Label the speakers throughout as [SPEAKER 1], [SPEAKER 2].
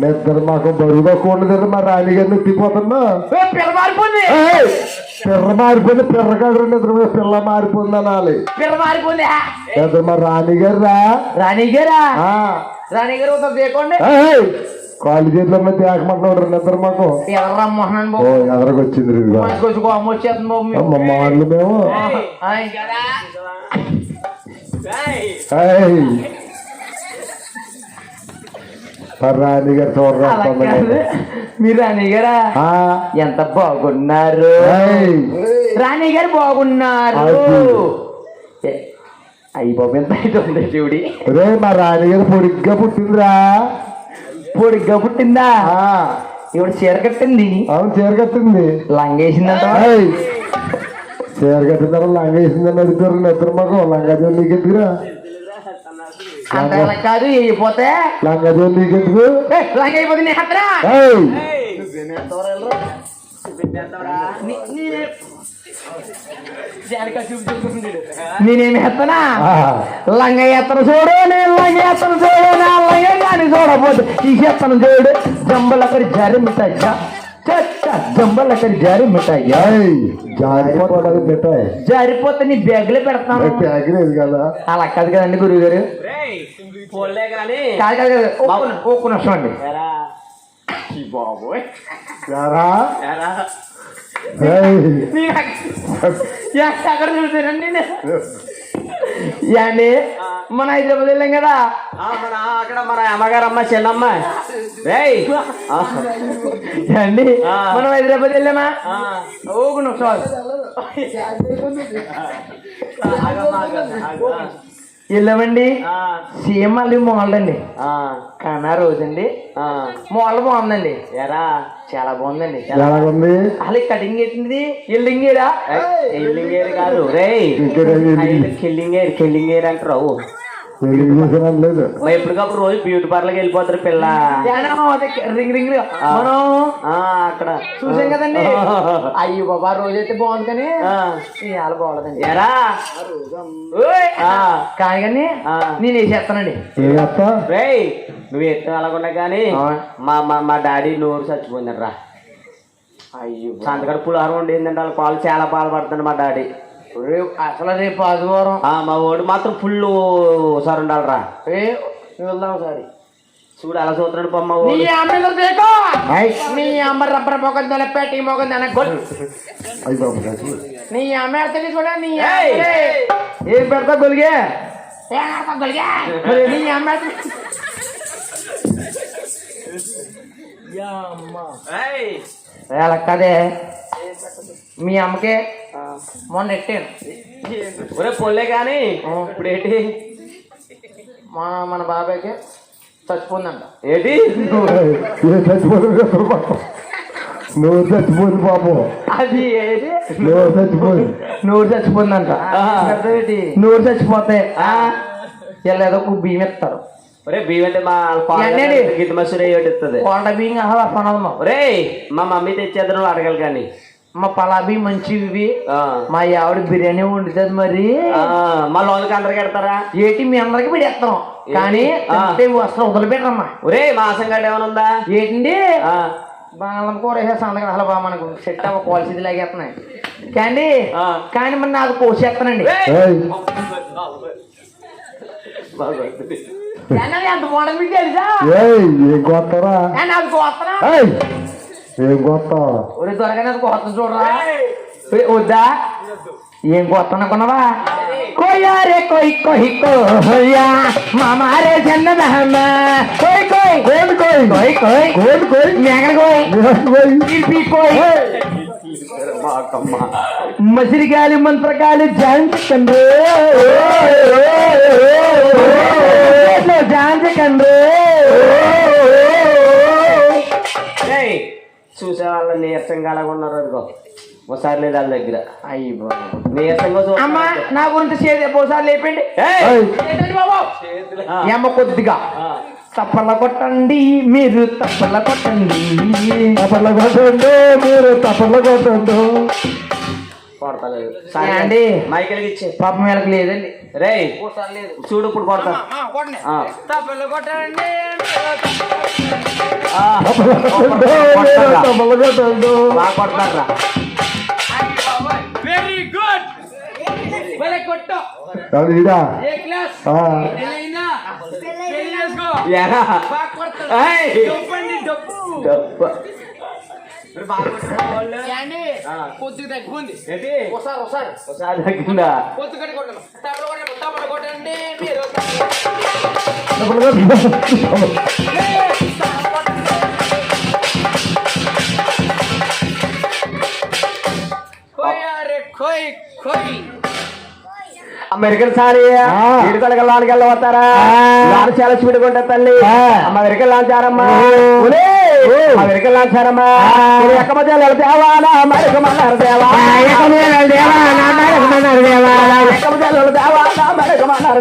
[SPEAKER 1] నిద్ర మాకు బరువుగా కూడదు మా రాణిగారిని ఎత్తిపోతున్నా
[SPEAKER 2] పిల్ల మారిపోయింది
[SPEAKER 1] పిల్ల మారిపోయింది పిల్లగాడు నిద్ర పిల్ల మారిపోయింది అనాలి
[SPEAKER 2] పిల్ల మారిపోయింది
[SPEAKER 1] నిద్ర మా రాణిగారు రా
[SPEAKER 2] రాణిగారా
[SPEAKER 1] రాణిగారు కాలు చేతుల మీద తేకమంటున్నారు నిద్ర మాకు ఎదరకొచ్చింది మామూలు మేము రాధు గారు చూడరా
[SPEAKER 2] మీరు రాణి గారా ఎంత బాగున్నారు? రాణి గారు బాగున్నారు. అయ్యి బాబు ఎంత ఉంది చూడి.
[SPEAKER 1] రే మా రాణి గారు పొడిగ్గా పుట్టిందిరా.
[SPEAKER 2] పొడిగ్గా పుట్టిందా? ఇవిడ చీర కట్టింది.
[SPEAKER 1] అవును చీర కట్టింది.
[SPEAKER 2] లంగేసిందంట.
[SPEAKER 1] చీర కట్టిందా లంగేసిందని అడుగుతారు నిద్ర మాకు లంగా
[SPEAKER 2] నీకు ఎదురా కాదు అయిపోతే
[SPEAKER 1] లంగా జోలు నీకెందుకు
[SPEAKER 2] లంగ అయిపోతే నీ హత్తరా
[SPEAKER 1] ఏయ్!
[SPEAKER 2] నేనేమి ఎత్తనా. లంగ ఎత్తను చూడు నేను లంగ ఎత్తను చూడు నా లంగ కానీ చూడబోదు ఈ ఎత్తను చూడు జంబలక్కడి జారి మిఠాయి జంబలక్కడి జారి మిఠాయి.
[SPEAKER 1] జారిపోతాడు మిఠాయి.
[SPEAKER 2] జారిపోతే నీ బ్యాగ్లే పెడతాను.
[SPEAKER 1] బ్యాగ్ లేదు కదా.
[SPEAKER 2] అలా కాదు కదండి గురువు గారు కాదు కాదు ఒక నిమిషం అండి. బాబోయ్. ఎక్కడ చూసానండి మన హైదరాబాద్ వెళ్ళాం కదా.
[SPEAKER 3] ఆ, మన అక్కడ మన అమ్మగారు అమ్మ చెల్లమ్మ
[SPEAKER 2] అండి. మనం హైదరాబాద్ వెళ్ళామా?
[SPEAKER 3] ఆ,
[SPEAKER 2] ఓ వెళ్ళామండి. సీఎం మళ్ళీ
[SPEAKER 3] మోళ్ళండి
[SPEAKER 2] కన్నా రోజండి మోళ్ళ బాగుందండి.
[SPEAKER 3] ఎరా
[SPEAKER 2] చాలా బాగుందండి.
[SPEAKER 1] చాలా
[SPEAKER 2] బాగుంది అలా కటింగ్ ఏంటిది? ఎల్లింగ్ ఏరా
[SPEAKER 3] ఎల్లింగ్ కాదు రే
[SPEAKER 1] కెల్లింగ్
[SPEAKER 3] కెల్లింగ్ ఏరు అంటారు
[SPEAKER 1] లేదు
[SPEAKER 3] ఎప్పటికప్పుడు రోజు బ్యూటీ పార్లర్కి వెళ్ళిపోతారు పిల్ల?
[SPEAKER 2] రింగ్ రింగ్ మనం
[SPEAKER 3] ఆ, అక్కడ.
[SPEAKER 2] చూసాం కదండి. అయ్యో బాబా రోజు అయితే బాగుంది కానీ
[SPEAKER 3] ఆ,
[SPEAKER 2] ఇవాళ బాగోలేదండి.
[SPEAKER 3] ఎరా?
[SPEAKER 2] కానీ కానీ. నేను వేసేస్తానండి
[SPEAKER 3] నువ్వు ఎత్తు అలాగున్నా కానీ. మా మా మా డాడీ నోరు చచ్చిపోయిందరా
[SPEAKER 2] అయ్యో
[SPEAKER 3] సంతకడ పులిహోర వండి ఏంటంటే వాళ్ళ పాలు చాలా పాలు పడుతుంది మా డాడీ.
[SPEAKER 2] రేపు అసలు రేపు ఆదివారం.
[SPEAKER 3] ఆ, మా వాడు మాత్రం ఫుల్ సార్ ఉండాలిరా.
[SPEAKER 2] ఏ వెళ్దాం ఒకసారి.
[SPEAKER 3] చూడు అలా చూస్తున్నాడు పొమ్మ
[SPEAKER 2] నీ అమ్మ దేకో నీ అమ్మ రబ్బర్ మొగందన గొల్
[SPEAKER 1] అయ్యి బాబు కాదు.
[SPEAKER 2] నీ అమ్మ ఎత్తని కూడా నీ ఏం పెడతా గొలిగే? ఏం పెడతా గొలిగే? మరి నీ అమ్మ ఎత్తని-
[SPEAKER 3] ఏయ్!
[SPEAKER 2] అలా కదే మీ అమ్మకే మొన్న ఎట్టాను
[SPEAKER 3] ఒరే పొల్లే కానీ ఇప్పుడు ఏంటి
[SPEAKER 2] మన మన బాబాయ్కి చచ్చిపోయిందంట.
[SPEAKER 3] ఏంటి?
[SPEAKER 1] నువ్వు చచ్చిపోయింది పాపం
[SPEAKER 2] అది ఏది?
[SPEAKER 1] నువ్వు చచ్చిపోయింది
[SPEAKER 2] నూరు చచ్చిపోయిందంట? నూరు చచ్చిపోతే వీళ్ళు ఏదో ఒక బియ్యం ఇస్తారు.
[SPEAKER 3] ఒరే బియ్యం అంటే మా మసూరి ఇస్తుంది
[SPEAKER 2] కొండ బియ్యం అసలు పనదమ్మా
[SPEAKER 3] ఒరే మా మమ్మీ తెచ్చేద్దరు అడగాలి కానీ.
[SPEAKER 2] మా పలాబీ మంచివి
[SPEAKER 3] ఆ.
[SPEAKER 2] మా ఆవిడ బిర్యానీ వండుతుంది మరి.
[SPEAKER 3] ఆ, మా లోన్కి అందరికి పెడతారా?
[SPEAKER 2] ఏటి మీ అందరికి పెడేస్తాం. కానీ అసలు వదిలిపెట్టమ్మా.
[SPEAKER 3] ఒరే మాసం గడ్డ ఏమైనా ఉందా?
[SPEAKER 2] ఏంటండి?
[SPEAKER 3] ఆ,
[SPEAKER 2] బాణం కూర వేసేసి అందరికి అసలు బాగా మనకు సెట్ అవ్వ క్వాలిటీ లాగేస్తున్నాయి. కానీ
[SPEAKER 3] ఆ.
[SPEAKER 2] కానీ మరి నాకు అది ఎంత బాగుంటుంది మీకు తెలుసా?
[SPEAKER 1] ఏయ్!
[SPEAKER 2] रे रे ये
[SPEAKER 1] मसीर
[SPEAKER 2] क्या मंत्र काले जान चंद्र जान
[SPEAKER 3] चंद्र చూసే వాళ్ళ నీరసంగా అలాగ ఉన్నారు అనుకో. ఒకసారి లేదు వాళ్ళ దగ్గర.
[SPEAKER 2] అయ్యి బాబు
[SPEAKER 3] నీరసంగా
[SPEAKER 2] అమ్మ నా గురించి చేతి ఒకసారి లేపండి. ఏమ్మ కొద్దిగా. తప్పల కొట్టండి మీరు తప్పల కొట్టండి.
[SPEAKER 1] తపల కొట్టండు మీరు తపల కొట్టండు.
[SPEAKER 3] కొడతలేదు.
[SPEAKER 2] ఏండి?
[SPEAKER 3] మైకిల్కి ఇచ్చే.
[SPEAKER 2] పాపం వీళ్ళకి లేదండి. లేదు
[SPEAKER 3] చూడు ఇప్పుడు కొడతా.
[SPEAKER 2] తప్పల కొట్టండి. వెరీ గుడ్ కొద్దిగా తగ్గుంది? ఒకసారి ఒకసారి
[SPEAKER 3] ఒకసారి తగ్గిందా
[SPEAKER 2] పొత్తు కట్టి కొట్టండి తప్పుడు కొట్టండి తప్పుడు కొట్టండి మీరు
[SPEAKER 3] అమెరికన్ సారి.
[SPEAKER 4] ఆ.
[SPEAKER 3] ఇడుకలకి లానికి వెళ్ళవస్తారా చాలా స్పీడ్ కొంటే తల్లి.
[SPEAKER 4] ఆ.
[SPEAKER 3] అమెరికన్. ఒలే.
[SPEAKER 4] ఓ.
[SPEAKER 3] అమెరికన్. ఎక్క మధ్య దేవా? మరకమన్నారు దేవా?
[SPEAKER 4] దేవా, మరకమన్నారు.
[SPEAKER 3] ఎక్క మరకమన్నారు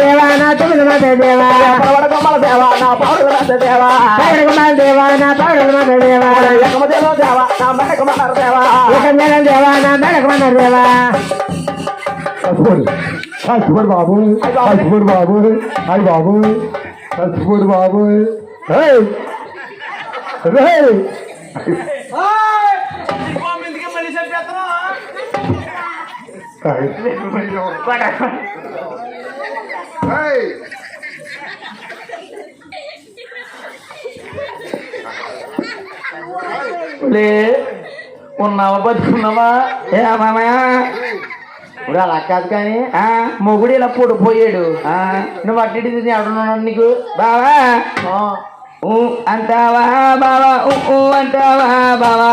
[SPEAKER 3] దేవా
[SPEAKER 4] మేడకమన్నారు దేవా
[SPEAKER 3] నా
[SPEAKER 4] తొమ్మిది మంది దేవా
[SPEAKER 3] పడవడకొమ్మల దేవా నా పౌరుల దేవా
[SPEAKER 4] మేడకమన్నారు దేవా నా పౌరుల మంది దేవా
[SPEAKER 3] ఎక్క మధ్యలో దేవా నా మరకమన్నారు దేవా
[SPEAKER 4] ఎక్క మీద దేవా నా మేడకమన్నారు దేవా కట్టుబడి బాబు కట్టుబడి బాబు అయ్యి బాబు కట్టుబడి బాబు
[SPEAKER 2] ఎందుకు మళ్ళీ చెప్పేస్తారా
[SPEAKER 3] లే ఉన్నావా బతుకున్నావా? ఏ మామయ్య? ఇప్పుడు అలా కాదు కానీ ఆ మొగుడు ఇలా పొడిపోయాడు. ఆ నువ్వు అట్టి ఎవడున్నావు నీకు? బావా? ఊ అంటావా బావా ఊ అంటావా బావా.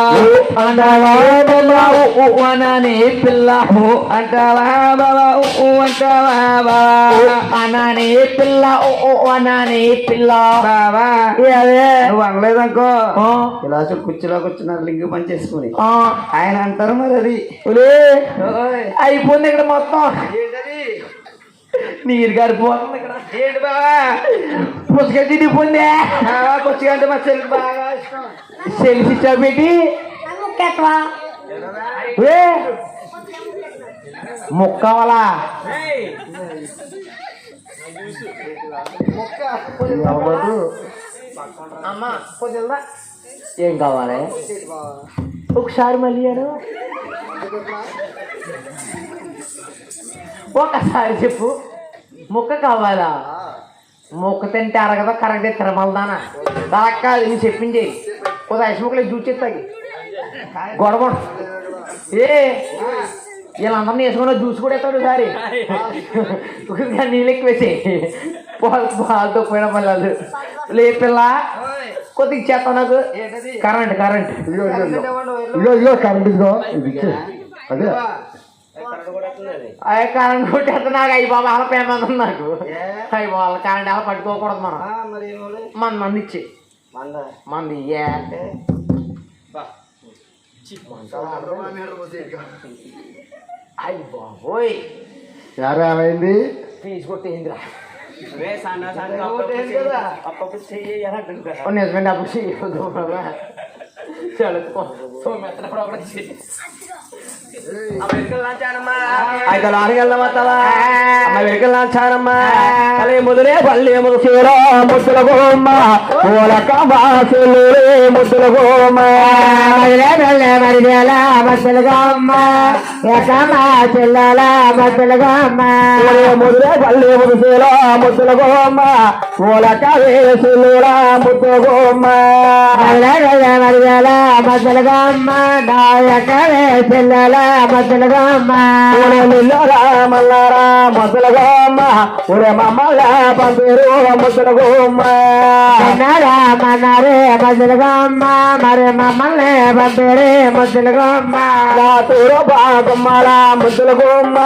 [SPEAKER 3] అంటావా బావా. ఊ అనాని పిల్ల. ఊ అంటావా బావా ఊ అంటావా బావా. అనాని పిల్ల ఊ అనాని పిల్ల. బావా. అదే నువ్వు అనలేదనుకో. ఇలా కుర్చీలో కూర్చున్నారు లింగు పని చేసుకుని. ఆయన అంటారు మరి అది. అయిపోయింది ఇక్కడ మొత్తం. నీరు గారిపోతుంది ఇక్కడ ఏంటి పుస్తకం తిరిగిపోయిందే పుస్తకం అంటే మా చెల్లి బాగా ఇష్టం సెల్ఫీ ఇచ్చా పెట్టి ముక్క వలా ఏం కావాలి? ఒకసారి మళ్ళీ ఒకసారి చెప్పు. ముక్క కావాలా? ముక్క తింటే అరగదా కరెక్ట్ తిరమలదానా దాకా కాదు నేను చెప్పింది. ఒక ఐస్ ముక్కలు జ్యూస్ చేస్తాకి గొడవ. ఏ? వీళ్ళందరినీ వేసుకున్న జ్యూస్ కూడా ఎత్తాడు సారి నీళ్ళు ఎక్కువ వేసి. పాలు పాలతో పోయిన పని లేదు లే పిల్ల కొద్దిగా ఇచ్చేస్తావు నాకు. Current current.
[SPEAKER 4] ఇదిగో ఇదిగో కరెంట్ ఇది అదే.
[SPEAKER 2] అయ్యే కరెంట్ కొట్టేస్తే నాకు అయ్యి బాబా అలా పేమెంట్ ఉంది నాకు. అయ్యి బాబా కరెంట్ అలా పట్టుకోకూడదు మనం. మన మంది ఇచ్చి. మంది? ఇయ్యే అంటే అయ్యి బాబోయ్.
[SPEAKER 4] యాభై ఏమైంది?
[SPEAKER 2] ఫీజు కొట్టేయిందిరా నిజమే అప్పుడు చేయొద్దు బాబా. చదువుకో సోమెత్తనప్పుడు ఒకటి
[SPEAKER 3] అయితే లారీకి వెళ్దామా అమ్మ వెనుకలు నాచానమ్మా తలే ముదురే పల్లె ముదుసూరో ముద్దుల గోమ్మ పూలక వాసులే ముద్దుల గోమ్మ
[SPEAKER 4] మదిలే మెల్లె మరిదేల ఎక్కమ్మ చెల్లెల
[SPEAKER 3] ముదురే పల్లె ముద్దుల గోమ్మ గోమ్మ
[SPEAKER 4] మదిలే మెల్లె మరిదేల చెల్లెల మద్దలుగా
[SPEAKER 3] మల్లారా ముద్దుల ఒరే మమ్మల్ని పంపిరు ముద్దుల గోమ్మ
[SPEAKER 4] మన్నారే మద్దలుగా అమ్మ మరి పంపిరే మద్దలుగా
[SPEAKER 3] నా తూరు బాగుమ్మల ముద్దుల గుమ్మ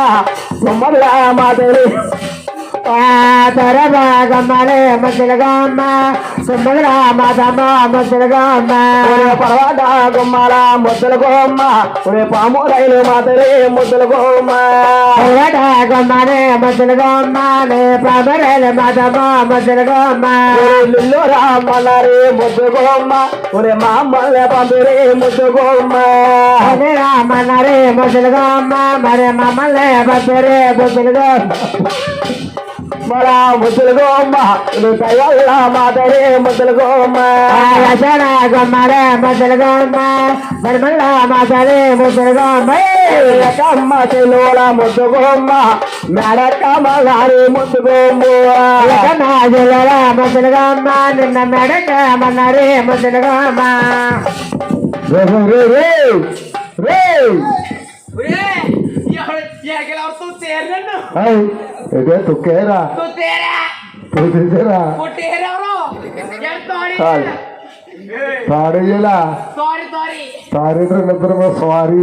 [SPEAKER 3] గుమ్మల మాదిరి
[SPEAKER 4] తరబాగమ్మలే ముసలగమ్మ సుమ్మగల మాతమ్మ ముసలగమ్మ
[SPEAKER 3] ఒరే పరవాట గుమ్మాల ముద్దల గోమ్మ ఒరే పాము రైలు మాతరే ముద్దల గోమ్మ
[SPEAKER 4] గమ్మనే ముసలగమ్మ నే పాపరేలు మాతమ్మ ముసలగమ్మ
[SPEAKER 3] ఒరే లిల్లు రామన్నారే ముద్దు గోమ్మ ఒరే మామల్ల పంపిరే ముద్దు గోమ్మ
[SPEAKER 4] అదే రామన్నరే ముసలగమ్మ మరి మమ్మల్ని పంపరే ముసలగమ్మ
[SPEAKER 3] మన ముద్దుల గోమ్మ. ఒరే దైవల్ల మాతరే ముద్దల గోమ్మ.
[SPEAKER 4] రచన గమ్మరే ముసలగమ్మ మరి మళ్ళా మాతరే ముసలగమ్మ
[SPEAKER 3] కమ్మ చెల్లోల ముద్దు గోమ్మ. మేడ కమలారి ముద్దు గోమ్మ.
[SPEAKER 4] జిల్లాల ముసలగమ్మ నిన్న మెడకమన్నరే ముసలగమ్మ
[SPEAKER 3] రే రే రే రే. ఇదే తుక్కేరా తుక్కేరా చాలు సారీ ఇలా
[SPEAKER 5] సారీ సారీ
[SPEAKER 3] సారీ నిద్ర సారీ